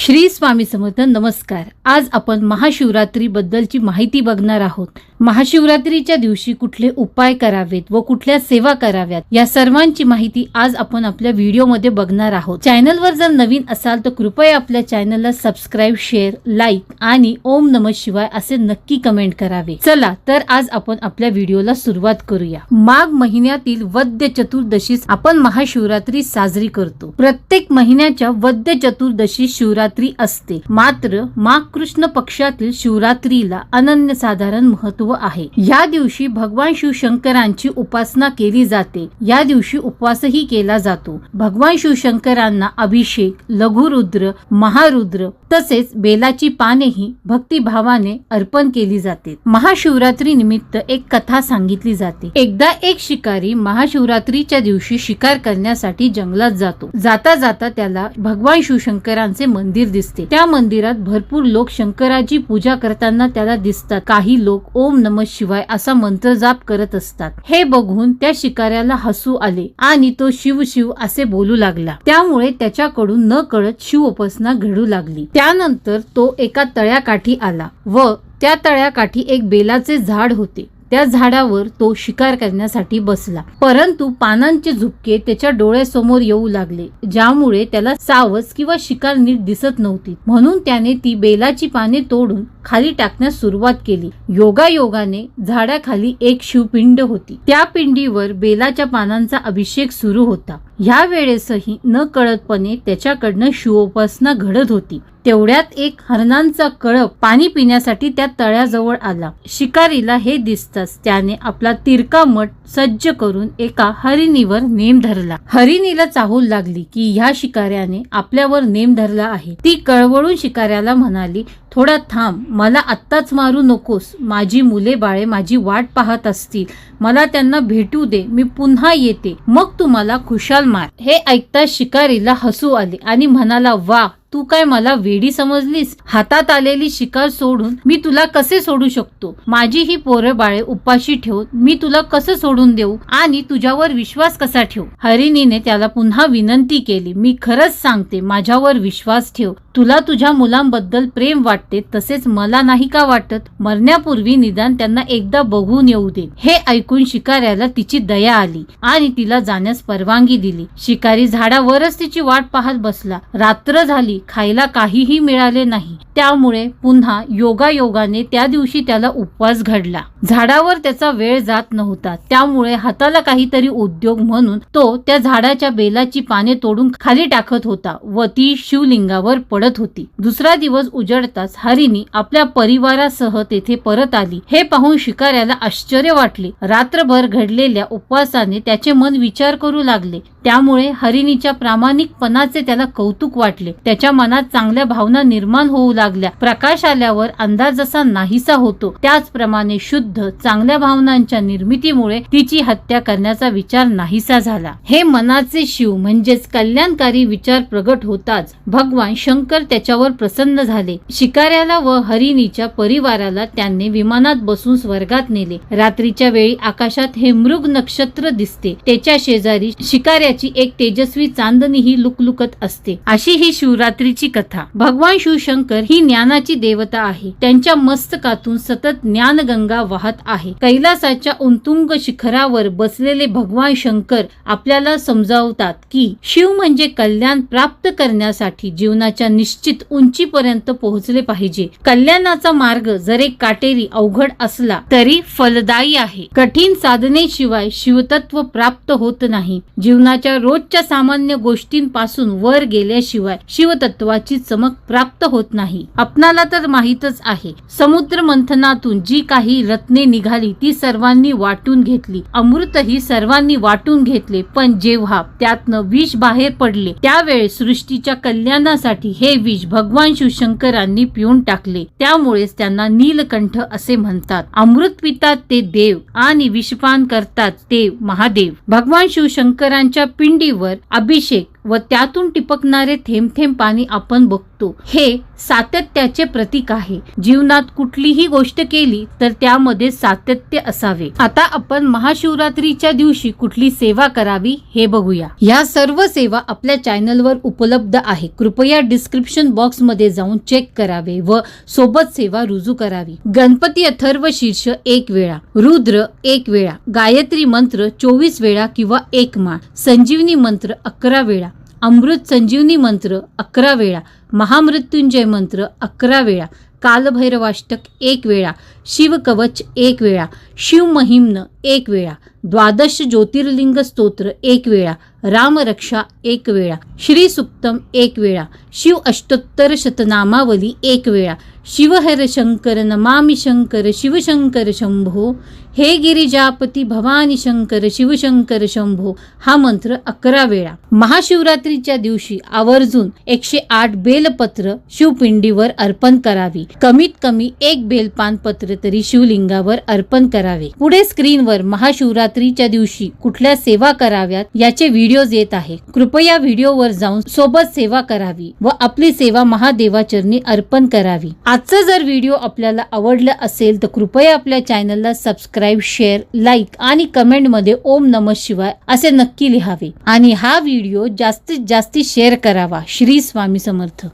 श्री स्वामी समर्थ नमस्कार. आज आपण महाशिवरात्रीबद्दलची माहिती बघणार आहोत. महाशिवरात्रीच्या दिवशी कुठले उपाय करावेत व कुठल्या सेवा कराव्यात या सर्वांची माहिती आज आपण आपल्या व्हिडिओमध्ये बघणार आहोत. चॅनलवर जर नवीन असाल तर कृपया आपल्या चॅनलला सबस्क्राईब शेअर लाईक आणि ओम नम शिवाय असे नक्की कमेंट करावे. चला तर आज आपण आपल्या व्हिडिओला सुरुवात करूया. माघ महिन्यातील वद्य चतुर्दशीस आपण महाशिवरात्री साजरी करतो. प्रत्येक महिन्याच्या वद्य चतुर्दशी शिवरात्री असते. मात्र माघ कृष्ण पक्षातील शिवरात्रीला अनन्यसाधारण महत्त्व आहे. या दिवशी भगवान शिवशंकरांची उपासना केली जाते. या दिवशी उपवासही केला जातो. भगवान शिवशंकरांना अभिषेक लघुरुद्र महारुद्र तसेच बेलाची पानेही भक्तिभावाने अर्पण केली जाते. महाशिवरात्री निमित्त एक कथा सांगितली जाते. एकदा एक शिकारी महाशिवरात्रीच्या दिवशी शिकार करण्यासाठी जंगलात जातो. जाता जाता त्याला भगवान शिवशंकरांचे मंदिर दिसते. त्या मंदिरात भरपूर लोक शंकराची पूजा करताना त्याला दिसतात. काही लोक ओम नम शिवाय असा मंत्र जाप करत असतात. हे बघून त्या शिकाऱ्याला हसू आले आणि तो शिव शिव असे बोलू लागला. त्यामुळे त्याच्याकडून न कळत शिव उपासना घडू लागली. त्यानंतर तो एका तळ्याकाठी आला व त्या तळ्याकाठी एक बेलाचे झाड होते. त्या झाडावर तो शिकार करण्यासाठी बसला. परंतु पानांचे झुपके त्याच्या डोळ्यासमोर येऊ लागले ज्यामुळे त्याला सावज किंवा शिकार नीट दिसत नव्हती. म्हणून त्याने ती बेलाची पाने तोडून खाली टाकण्यास सुरुवात केली. योगायोगाने झाडाखाली एक शिवपिंड होती. त्या पिंडीवर बेलाच्या पानांचा अभिषेक सुरू होता. ह्या वेळेसही न कळतपणे त्याच्याकडनं शिवोपासना घडत होती. तेवढ्यात एक हरणांचा कळप पाणी पिण्यासाठी त्या तळ्याजवळ आला. शिकारीला हे दिसताच त्याने आपला तिरका मठ सज्ज करून एका हरिणीवर नेम धरला. हरिणीला चाहूल लागली की ह्या शिकाऱ्याने आपल्यावर नेम धरला आहे. ती कळवळून शिकाऱ्याला म्हणाली थोडा थांब मला आत्ताच मारू नकोस. माझी मुले बाळे माझी वाट पाहत असतील. मला त्यांना भेटू दे मी पुन्हा येते. मग तू मला खुशाल मार. हे ऐकता शिकारीला हसू आले आणि म्हणाला वा तू काय मला वेडी समजलीस? हातात आलेली शिकार सोडून मी तुला कसे सोडू शकतो? माझी ही पोरे बाळे उपाशी ठेवून मी तुला कसं सोडून देऊ? आणि तुझ्यावर विश्वास कसा ठेवू? हरिणीने त्याला पुन्हा विनंती केली मी खरंच सांगते माझ्यावर विश्वास ठेव. तुला तुझ्या मुलांबद्दल प्रेम वाटते तसेच मला नाही का वाटत? मरण्यापूर्वी निदान त्यांना एकदा बघून येऊ दे. हे ऐकून शिकाऱ्याला तिची दया आली आणि तिला जाण्यास परवानगी दिली. शिकारी झाडावरच तिची वाट पाहत बसला. रात्र झाली खायला काहीही मिळाले नाही. त्यामुळे पुन्हा योगायोगाने त्या दिवशी त्याला उपवास घडला. झाडावर त्याचा वेळ जात नव्हता. त्यामुळे हाताला काहीतरी उद्योग म्हणून तो त्या झाडाच्या बेलाची पाने तोडून खाली टाकत होता व ती शिवलिंगावर पडत होती. दुसरा दिवस उजडताच हरिणी आपल्या परिवारासह तेथे परत आली. हे पाहून शिकाऱ्याला आश्चर्य वाटले. रात्रभर घडलेल्या उपवासाने त्याचे मन विचार करू लागले. त्यामुळे हरिणीच्या प्रामाणिकपणाचे त्याला कौतुक वाटले. त्याच्या मनात चांगल्या भावना निर्माण होऊ लागल्या. प्रकाश आल्यावर अंधार जसा नाहीसा होतो त्याचप्रमाणे शुद्ध चांगल्या भावनांच्या निर्मितीमुळे तिची हत्या करण्याचा विचार नाहीसा झाला. हे मनाचे शिव म्हणजेच कल्याणकारी विचार प्रगट होताच भगवान शंकर त्याच्यावर प्रसन्न झाले. शिकाऱ्याला व हरिणीच्या परिवाराला त्यांनी विमानात बसून स्वर्गात नेले. रात्रीच्या वेळी आकाशात हे मृग नक्षत्र दिसते. त्याच्या शेजारी शिकाऱ्याची एक तेजस्वी चांदणी ही लुकलुकत असते. अशी ही शिवरात्रीची कथा. भगवान शिवशंकर ही ज्ञानाची देवता आहे. त्यांच्या मस्तकातून सतत ज्ञानगंगा वाहत आहे. कैलासाच्या उंतुंग शिखरावर बसलेले भगवान शंकर आपल्याला समजावतात की शिव म्हणजे कल्याण प्राप्त करण्यासाठी जीवनाच्या निश्चित उंचीपर्यंत पोहोचले पाहिजे. कल्याणाचा मार्ग जरी काटेरी अवघड असला तरी फलदायी आहे. कठीण साधनेशिवाय शिवतत्व प्राप्त होत नाही. जीवनाच्या रोजच्या सामान्य गोष्टींपासून वर गेल्याशिवाय शिवतत्वाची चमक प्राप्त होत नाही. आपणाला तर माहीतच आहे. समुद्र मंथनातून जी काही रत्ने निघाली ती सर्वांनी वाटून घेतली. अमृतही सर्वांनी वाटून घेतले पण जेव्हा त्यातनं विष बाहेर पडले त्यावेळेस सृष्टीच्या कल्याणासाठी हे विष भगवान शिवशंकरांनी पिऊन टाकले. त्यामुळेच त्यांना नीलकंठ असे म्हणतात. अमृत पितात ते देव आणि विषपान करतात ते महादेव. भगवान शिवशंकरांच्या पिंडीवर अभिषेक व त्यातून टिपकणारे थेंब थेंब पाणी आपण बघतो. हे सातत्याचे प्रतीक आहे. जीवनात कुठलीही गोष्ट केली तर त्यामध्ये सातत्य असावे. आता आपण महाशिवरात्रीच्या दिवशी कुठली सेवा करावी हे बघूया. या सर्व सेवा आपल्या चॅनलवर उपलब्ध आहे कृपया डिस्क्रिप्शन बॉक्समध्ये जाऊन चेक करावे व सोबत सेवा रुजू करावी. गणपती अथर्व शीर्ष एक वेळा रुद्र एक वेळा गायत्री मंत्र चोवीस वेळा किंवा एक माळ संजीवनी मंत्र अकरा वेळा अमृत संजीवनी मंत्र अकरा वेळा. महामृत्युंजय मंत्र अकरा वेळा. कालभैरवाष्टक एक वेळा. शिवकवच एक वेळा. शिवमहिम्न एक वेळा. द्वादश ज्योतिर्लिंग स्तोत्र एक वेळा. रामरक्षा एक वेळा. श्री सुप्तम एक वेळा. शिव अष्टोत्तर शतनामावली एक वेळा. शिवहर शंकर नमामि शंकर शिवशंकर शंभो हे गिरिजापती भवानी शंकर शिवशंकर शंभो हा मंत्र अकरा वेळा महाशिवरात्रीच्या दिवशी आवर्जून एकशे आठ बेलपत्र शिवपिंडीवर अर्पण करावी कमीत कमी एक बेलपान पत्र तरी शिवलिंगावर अर्पण करावे पुढे स्क्रीनवर महाशिवरात्रीच्या दिवशी कुठल्या सेवा कराव्यात याचे व्हिडिओज येत आहे कृपया व्हिडिओवर जाऊन सोबत सेवा करावी व आपली सेवा महादेवाचरणी अर्पण करावी आजचा जर व्हिडिओ आपल्याला आवडला असेल तर कृपया आपल्या चॅनलला सबस्क्राईब शेअर लाईक आणि कमेंटमध्ये ओम नम शिवाय असे नक्की लिहावे. आणि हा व्हिडिओ जास्तीत जास्त शेअर करावा. श्री स्वामी समर्थ.